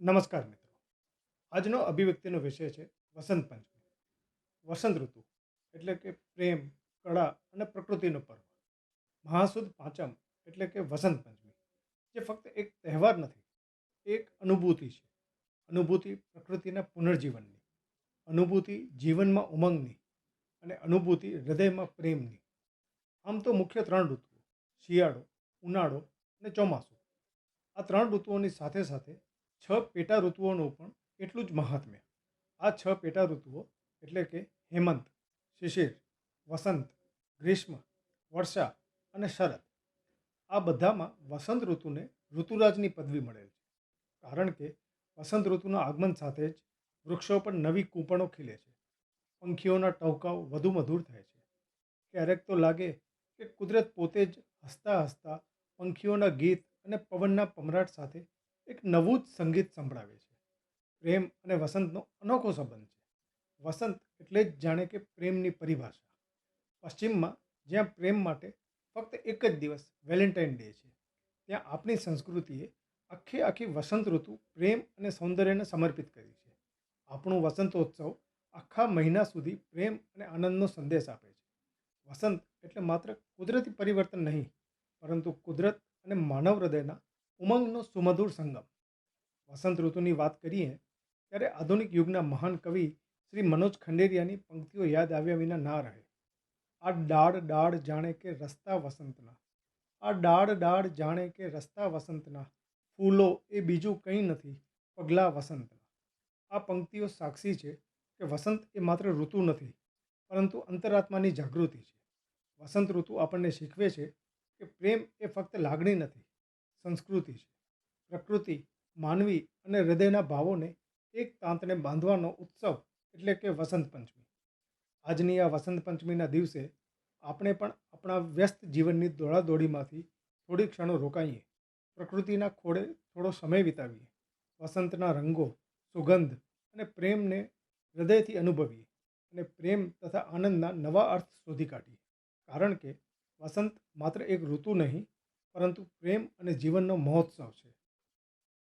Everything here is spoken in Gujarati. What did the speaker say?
નમસ્કાર મિત્રો. આજનો અભિવ્યક્તિનો વિષય છે વસંત પંચમી. વસંત ઋતુ એટલે કે પ્રેમ, કળા અને પ્રકૃતિનો પર્વ. મહાસુદ પાંચમ એટલે કે વસંત પંચમી, જે ફક્ત એક તહેવાર નથી, એક અનુભૂતિ છે. અનુભૂતિ પ્રકૃતિના પુનર્જીવનની, અનુભૂતિ જીવનમાં ઉમંગની અને અનુભૂતિ હૃદયમાં પ્રેમની. આમ તો મુખ્ય ત્રણ ઋતુઓ, શિયાળો, ઉનાળો અને ચોમાસું. આ ત્રણ ઋતુઓની સાથે સાથે છ પેટા ઋતુઓનું પણ એટલું જ મહાત્મ્ય. આ છ પેટા ઋતુઓ એટલે કે હેમંત, શિશિર, વસંત, ગ્રીષ્મ, વર્ષા અને શરદ. આ બધામાં વસંત ઋતુને ઋતુરાજની પદવી મળેલ છે. કારણ કે વસંત ઋતુના આગમન સાથે જ વૃક્ષો પર નવી કૂંપણો ખીલે છે. પંખીઓના ટહુકાઓ વધુ મધુર થાય છે. ક્યારેક તો લાગે કે કુદરત પોતે જ હસતા હસતા પંખીઓના ગીત અને પવનના પમરાટ સાથે એક નવું જ સંગીત સંભળાવે છે. પ્રેમ અને વસંતનો અનોખો સંબંધ છે. વસંત એટલે જ જાણે કે પ્રેમની પરિભાષા. પશ્ચિમમાં જ્યાં પ્રેમ માટે ફક્ત એક જ દિવસ વેલેન્ટાઇન ડે છે, ત્યાં આપણી સંસ્કૃતિએ આખી આખી વસંત ઋતુ પ્રેમ અને સૌંદર્યને સમર્પિત કરી છે. આપણું વસંતોત્સવ આખા મહિના સુધી પ્રેમ અને આનંદનો સંદેશ આપે છે. વસંત એટલે માત્ર કુદરતી પરિવર્તન નહીં, પરંતુ કુદરત અને માનવ હૃદયના ઉમંગનો સુમધુર સંગમ. વસંત ઋતુની વાત કરીએ, ત્યારે આધુનિક યુગના મહાન કવિ શ્રી મનોજ ખંડેરિયાની પંક્તિઓ યાદ આવ્યા વિના ના રહે. આ ડાળ ડાળ જાણે કે રસ્તા વસંતના. આ ડાળ ડાળ જાણે કે રસ્તા વસંતના. ફૂલો એ બીજું કંઈ નથી, પગલા વસંતના. આ પંક્તિઓ સાક્ષી છે કે વસંત એ માત્ર ઋતુ નથી, પરંતુ અંતરાત્માની જાગૃતિ છે. વસંત ઋતુ આપણને શીખવે છે કે પ્રેમ એ ફક્ત લાગણી નથી સંસ્કૃતિ છે. પ્રકૃતિ, માનવી અને હૃદયના ભાવોને એક તાંતને બાંધવાનો ઉત્સવ એટલે કે વસંત પંચમી. આજની આ વસંત પંચમીના દિવસે આપણે પણ આપણા વ્યસ્ત જીવનની દોડાદોડીમાંથી થોડી ક્ષણો રોકાઈએ. પ્રકૃતિના ખોળે થોડો સમય વિતાવીએ. વસંતના રંગો, સુગંધ અને પ્રેમને હૃદયથી અનુભવીએ અને પ્રેમ તથા આનંદના નવા અર્થ શોધી કાઢીએ. કારણ કે વસંત માત્ર એક ઋતુ નહીં પરંતુ પ્રેમ અને જીવનનો મહોત્સવ છે.